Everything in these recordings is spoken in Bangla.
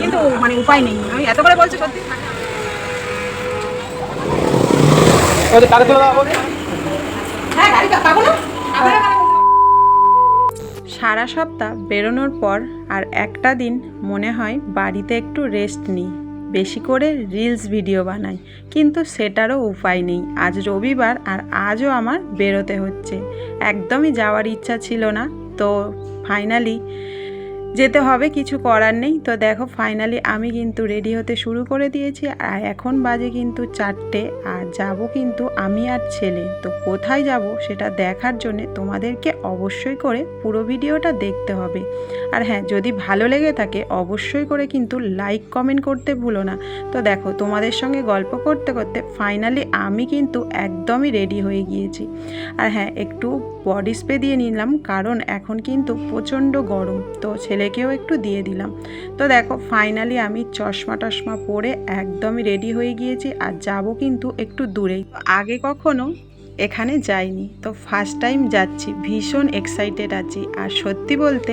কিন্তু মানে উপায় নেই। আমি এত করে বলছি সত্যি? হবে? হ্যাঁ গাড়ি পাবো না? সারা সপ্তাহ বেরোনোর পর আর একটা দিন মনে হয় বাড়িতে একটু রেস্ট নিই। বেশি করে রিলস ভিডিও বানাই। কিন্তু সেটারও উপায় নেই। আজ রবিবার আর আজও আমার বেরোতে হচ্ছে। একদমই যাওয়ার ইচ্ছা ছিল না। তো ফাইনালি যেতে হবে, কিছু করার নেই। তো দেখো ফাইনালি আমি কিন্তু রেডি হতে শুরু করে দিয়েছি। আর এখন বাজে কিন্তু চারটে, আর যাব কিন্তু আমি আর ছেলে। তো কোথায় যাব সেটা দেখার জন্য তোমাদেরকে অবশ্যই করে পুরো ভিডিওটা দেখতে হবে। আর হ্যাঁ যদি ভালো লেগে থাকে অবশ্যই করে কিন্তু লাইক কমেন্ট করতে ভুলো না। তো দেখো, তোমাদের সঙ্গে গল্প করতে করতে ফাইনালি আমি কিন্তু একদমই রেডি হয়ে গিয়েছি। আর হ্যাঁ একটু বডি স্প্রে দিয়ে নিলাম, কারণ এখন কিন্তু প্রচণ্ড গরম। তো ছেলেকেও একটু দিয়ে দিলাম। তো দেখো ফাইনালি আমি চশমা টশমা পরে একদমই রেডি হয়ে গিয়েছি আর যাব কিন্তু একটু দূরেই। আগে কখনো এখানে যাইনি। তো ফার্স্ট টাইম যাচ্ছি, ভীষণ এক্সাইটেড আছি। আর সত্যি বলতে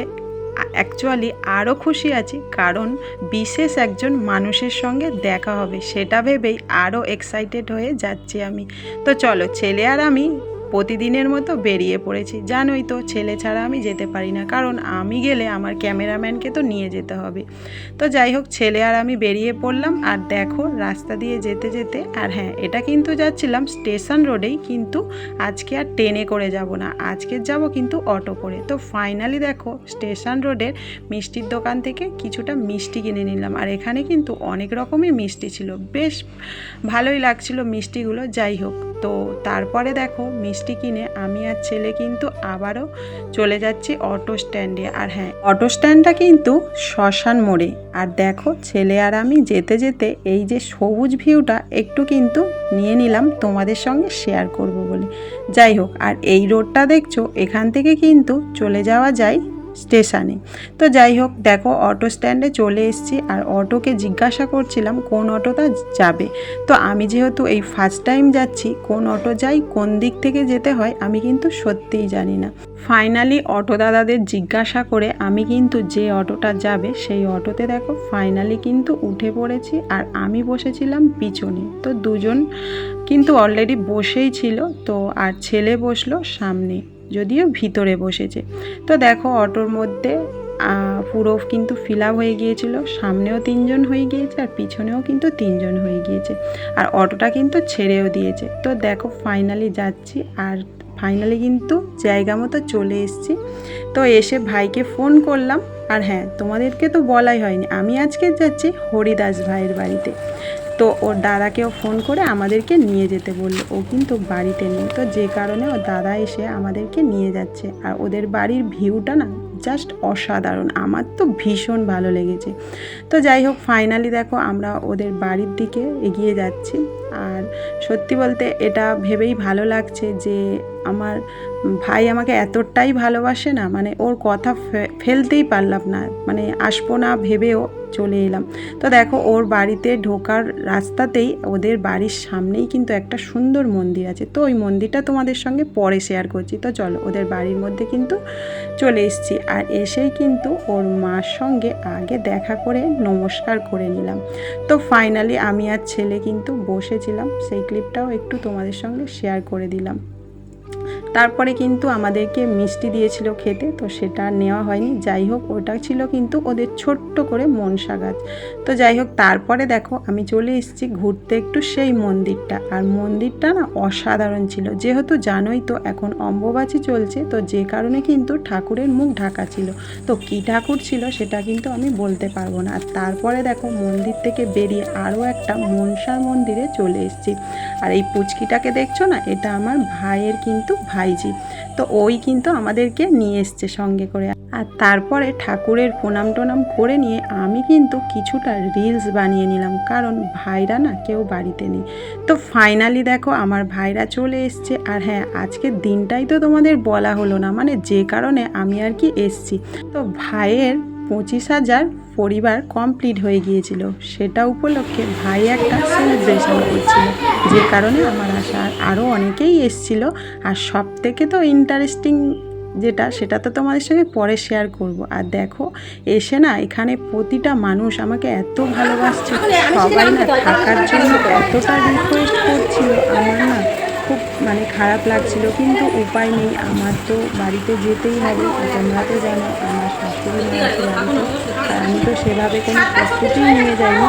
অ্যাকচুয়ালি আরও খুশি আছি, কারণ বিশেষ একজন মানুষের সঙ্গে দেখা হবে, সেটা ভেবেই আরও এক্সাইটেড হয়ে যাচ্ছি আমি। তো চলো, ছেলে আর আমি প্রতিদিনের মতো বেরিয়ে পড়েছি। জানোই তো, ছেলে ছাড়া আমি যেতে পারি না। কারণ আমি গেলে আমার ক্যামেরাম্যানকে তো নিয়ে যেতে হবে। তো যাই হোক, ছেলে আর আমি বেরিয়ে পড়লাম। আর দেখো, রাস্তা দিয়ে যেতে যেতে, আর হ্যাঁ এটা কিন্তু যাচ্ছিলাম স্টেশন রোডেই, কিন্তু আজকে আর ট্রেনে করে যাব না। আজকে যাব কিন্তু অটো করে। তো ফাইনালি দেখো, স্টেশন রোডের মিষ্টির দোকান থেকে কিছুটা মিষ্টি কিনে নিলাম। আর এখানে কিন্তু অনেক রকমের মিষ্টি ছিল। বেশ ভালোই লাগছিল মিষ্টিগুলো। যাই হোক তো তারপরে দেখো মিষ্টি কিনে আমি আর ছেলে কিন্তু আবারও চলে যাচ্ছি অটো স্ট্যান্ডে। আর হ্যাঁ অটো স্ট্যান্ডটা কিন্তু শ্মশান মোড়ে। আর দেখো ছেলে আর আমি যেতে যেতে এই যে সবুজ ভিউটা একটু কিন্তু নিয়ে নিলাম তোমাদের সঙ্গে শেয়ার করব বলে। যাই হোক, আর এই রোডটা দেখছ, এখান থেকে কিন্তু চলে যাওয়া যায় স্টেশনে। তো যাই হোক, দেখো অটো স্ট্যান্ডে চলে এসেছি আর অটোকে জিজ্ঞাসা করছিলাম, কোন অটোটা যাবে? তো আমি যেহেতু এই ফার্স্ট টাইম যাচ্ছি, কোন অটো যাই, কোন দিক থেকে যেতে হয়, আমি কিন্তু সত্যিই জানি না। ফাইনালি অটো দাদাদের জিজ্ঞাসা করে আমি কিন্তু যে অটোটা যাবে, সেই অটোতে দেখো ফাইনালি কিন্তু উঠে পড়েছি আর আমি বসেছিলাম পিছনে। তো দুজন কিন্তু অলরেডি বসেই ছিল, তো আর ছেলে বসল সামনে। যদিও ভিতরে বসেছে। তো দেখো, অটোর মধ্যে পুরো কিন্তু ফিল হয়ে গিয়েছিল। সামনেও তিনজন হয়ে গিয়েছে আর পিছনেও কিন্তু তিনজন হয়ে গিয়েছে। আর অটোটা কিন্তু ছেড়েও দিয়েছে। তো দেখো ফাইনালি যাচ্ছি আর ফাইনালি কিন্তু জায়গা মতো চলে এসেছি। তো এসে ভাইকে ফোন করলাম। আর হ্যাঁ তোমাদেরকে তো বলাই হয়নি। আমি আজকে যাচ্ছি হরিদাস ভাইয়ের বাড়িতে। তো ওর দাদাকেও ফোন করে আমাদেরকে নিয়ে যেতে বলল। ও কিন্তু বাড়িতে নেই। তো যে কারণে ওর দাদা এসে আমাদেরকে নিয়ে যাচ্ছে। আর ওদের বাড়ির ভিউটা না জাস্ট অসাধারণ। আমার তো ভীষণ ভালো লেগেছে। তো যাই হোক ফাইনালি দেখো আমরা ওদের বাড়ির দিকে এগিয়ে যাচ্ছি। আর সত্যি বলতে এটা ভেবেই ভালো লাগছে যে আমার ভাই আমাকে এতটাই ভালোবাসে না মানে ওর কথা ফেলতেই পারলাম না। মানে আসব না ভেবেও চলে এলাম। তো দেখো ওর বাড়িতে ঢোকার রাস্তাতেই ওদের বাড়ির সামনেই কিন্তু একটা সুন্দর মন্দির আছে। তো ওই মন্দিরটা তোমাদের সঙ্গে পরে শেয়ার করছি। তো চলো, ওদের বাড়ির মধ্যে কিন্তু চলে এসেছি। আর এসেই কিন্তু ওর মার সঙ্গে আগে দেখা করে নমস্কার করে নিলাম। তো ফাইনালি আমি আর ছেলে কিন্তু বসেছিলাম, সেই ক্লিপটাও একটু তোমাদের সঙ্গে শেয়ার করে দিলাম। তারপরে কিন্তু আমাদেরকে মিষ্টি দিয়েছিল খেতে, তো সেটা নেওয়া হয়নি। যাই হোক, ওটা ছিল কিন্তু ওদের ছোট্ট করে মনসা গাছ। তো যাই হোক, তারপরে দেখো আমি চলে এসেছি ঘুরতে একটু সেই মন্দিরটা। আর মন্দিরটা না অসাধারণ ছিল। যেহেতু জানোই তো এখন অম্বুবাচী চলছে, তো যে কারণে কিন্তু ঠাকুরের মুখ ঢাকা ছিল। তো কী ঠাকুর ছিল সেটা কিন্তু আমি বলতে পারব না। আর তারপরে দেখো মন্দির থেকে বেরিয়ে আরও একটা মনসার মন্দিরে চলে এসেছি। আর এই পুচকিটাকে দেখছ না? এটা আমার ভাইয়ের কিন্তু ভাইজি। তো ওই কিন্তু আমাদেরকে নিয়ে এসছে সঙ্গে করে। আর তারপরে ঠাকুরের প্রণাম টোনাম করে নিয়ে আমি কিন্তু কিছুটা রিলস বানিয়ে নিলাম। কারণ ভাইরা না কেউ বাড়িতে নেই। তো ফাইনালি দেখো আমার ভাইরা চলে এসছে। আর হ্যাঁ আজকের দিনটাই তো তোমাদের বলা হলো না। মানে যে কারণে আমি আর কি এসছি। তো ভাইয়ের পঁচিশ হাজার পরিবার কমপ্লিট হয়ে গিয়েছিল। সেটা উপলক্ষে ভাই একটা সেলিব্রেশন করছিল, যে কারণে আমার আশা আরও অনেকেই এসছিল। আর সব থেকে তো ইন্টারেস্টিং যেটা, সেটা তো তোমাদের সঙ্গে পরে শেয়ার করব। আর দেখো, এসে না এখানে প্রতিটা মানুষ আমাকে এত ভালোবাসছে, সবাই না থাকার জন্য এতটা রিকোয়েস্ট করছিল। আমার না খুব মানে খারাপ লাগছিল, কিন্তু উপায় নেই। আমার তো বাড়িতে যেতেই হবে তোমরা তো জানো, আমার শাশুড়ি মা আর আমি তো সেভাবে কোনো প্রস্তুতি নিয়ে যাইনি,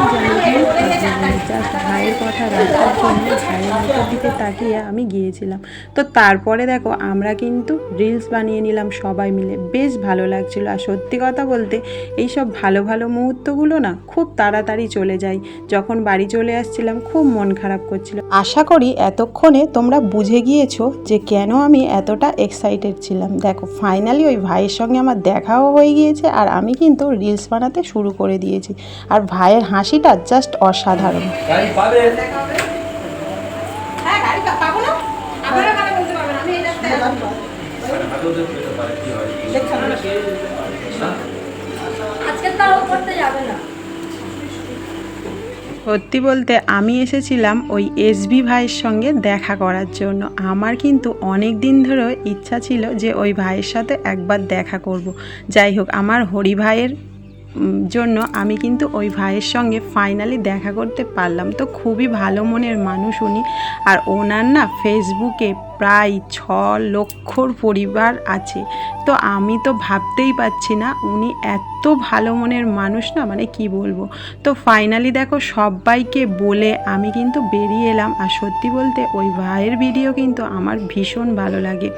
যে আমি জাস্ট ভাইয়ের কথা রাখার জন্য ভাইয়ের মুখের দিকে তাকিয়ে আমি গিয়েছিলাম। তো তারপরে দেখো, আমরা কিন্তু রিলস বানিয়ে নিলাম সবাই মিলে। বেশ ভালো লাগছিল, আর সত্যি কথা বলতে, এইসব ভালো ভালো মুহূর্তগুলো না খুব তাড়াতাড়ি চলে যায়। যখন বাড়ি চলে আসছিলাম, খুব মন খারাপ করছিল। আশা করি এতক্ষণে তোমরা বুঝে গিয়েছো যে কেন আমি এতটা এক্সাইটেড ছিলাম? দেখো ফাইনালি ওই ভাইয়ের সঙ্গে আমার দেখাও হয়ে গিয়েছে আর আমি কিন্তু রিলস বানাতে শুরু করে দিয়েছি। আর ভাইয়ের হাসিটা জাস্ট অসাধারণ। হ্যাঁ গাড়ি পা- পাবো না আপনারা মানে বলতে পারবেন আমি এই রাস্তায় আছি। আজকে তাও করতে যাবে না সত্যি বলতে আমি এসেছিলাম ওই এসবি ভাইয়ের সঙ্গে দেখা করার জন্য। আমার কিন্তু অনেক দিন ধরে ইচ্ছা ছিল যে ওই ভাইয়ের সাথে একবার দেখা করব। যাই হোক, আমার হরি ভাইয়ের জন্য আমি কিন্তু ওই ভাইয়ের সঙ্গে ফাইনালি দেখা করতে পারলাম। তো খুবই ভালো মনের মানুষ উনি। আর ওনার না ফেসবুকে প্রায় ছ লক্ষর পরিবার আছে। তো আমি তো ভাবতেই পারছি না, উনি এত ভালো মনের মানুষ না মানে কি বলব? তো ফাইনালি দেখো সবাইকে বলে আমি কিন্তু বেরিয়ে এলাম। আর সত্যি বলতে ওই ভাইয়ের ভিডিও কিন্তু আমার ভীষণ ভালো লাগে।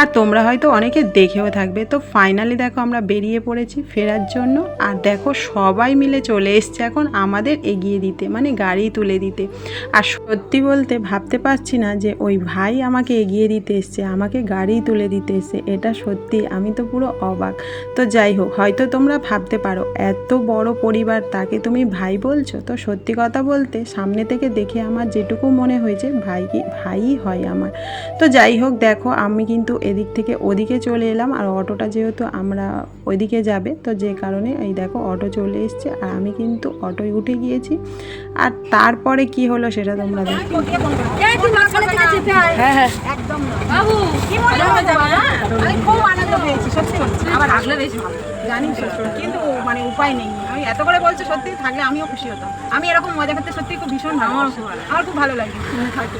আর তোমরা হয়তো অনেকে দেখেও থাকবে। তো ফাইনালি দেখো আমরা বেরিয়ে পড়েছি ফেরার জন্য। আর দেখো সবাই মিলে চলে এসছে এখন আমাদের এগিয়ে দিতে মানে গাড়ি তুলে দিতে। আর সত্যি বলতে ভাবতে পারছি না যে ওই ভাই আমাকে এগিয়ে দিতে এসছে, আমাকে গাড়ি তুলে দিতে এসছে, এটা সত্যি, আমি তো পুরো অবাক। তো যাই হোক, হয়তো তোমরা ভাবতে পারো, এত বড় পরিবার, তাকে তুমি ভাই বলছো? তো সত্যি কথা বলতে, সামনে থেকে দেখে আমার যেটুকু মনে হয়েছে, ভাই কি ভাইই হয় আমার। তো যাই হোক, দেখো, আমি কিন্তু এদিক থেকে ওদিকে চলে এলাম, আর অটোটা যেহেতু আমরা ওইদিকে যাবে, তো যে কারণে এই দেখো, অটো চলে এসছে, আর আমি কিন্তু অটোয় উঠে গিয়েছি। আর তারপরে কি হলো সেটা তোমরা দেখো। এই তুই একদম না। বাবু কি মনে হয়। না আমি খুব আনন্দ পেয়েছি সত্যি। বলছি আমার আসলে বেশি ভালো জানি কিন্তু মানে উপায় নেই। আমি এত করে বলছো সত্যি থাকলে আমিও খুশি হতাম। আমি এরকম মজা করতে সত্যি খুব ভীষণ ভালো আমার খুব ভালো লাগে।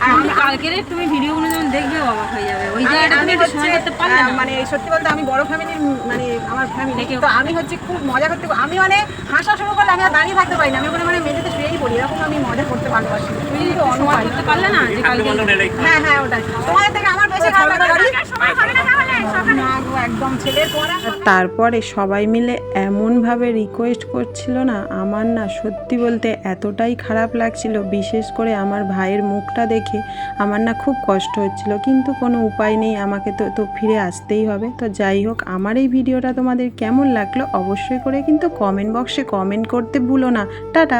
আর আমি কালকের তুমি ভিডিওগুলো যখন দেখবে অবাক হয়ে যাবে। ওই জায়গাটা তুমি হচ্ছে সময় করতে পারলে না? মানে সত্যি বলতে আমি বড় ফ্যামিলির মানে আমার ফ্যামিলি তো আমি হচ্ছে খুব মজা করতে আমি মানে হাসা শুরু করলে আমি আর দাঁড়িয়ে থাকতে পারি না। আমি ওখানে মানে মেঝেতে শুয়েই পড়ি এরকম আমি মজা করতে ভালোবাসি। কিন্তু অন্য সময় পারি না। করতে পারলে না যে কালকে হ্যাঁ হ্যাঁ ওটাই। তোমাদের থেকে আমার বেশি ভালো লাগে। গাড়ি না গো, একদম ছেলের পড়া তারপরে সবাই মিলে এমনভাবে রিকোয়েস্ট করছিল না আমার না সত্যি বলতে এতটাই খারাপ লাগছিল বিশেষ করে আমার ভাইয়ের মুখটা দেখে আমার না খুব কষ্ট হচ্ছিল। কিন্তু কোনো উপায় নেই আমাকে তো তো ফিরে আসতেই হবে। তো যাই হোক আমার এই ভিডিওটা তোমাদের কেমন লাগল অবশ্যই করে কিন্তু কমেন্ট বক্সে কমেন্ট করতে ভুলো না। টাটা।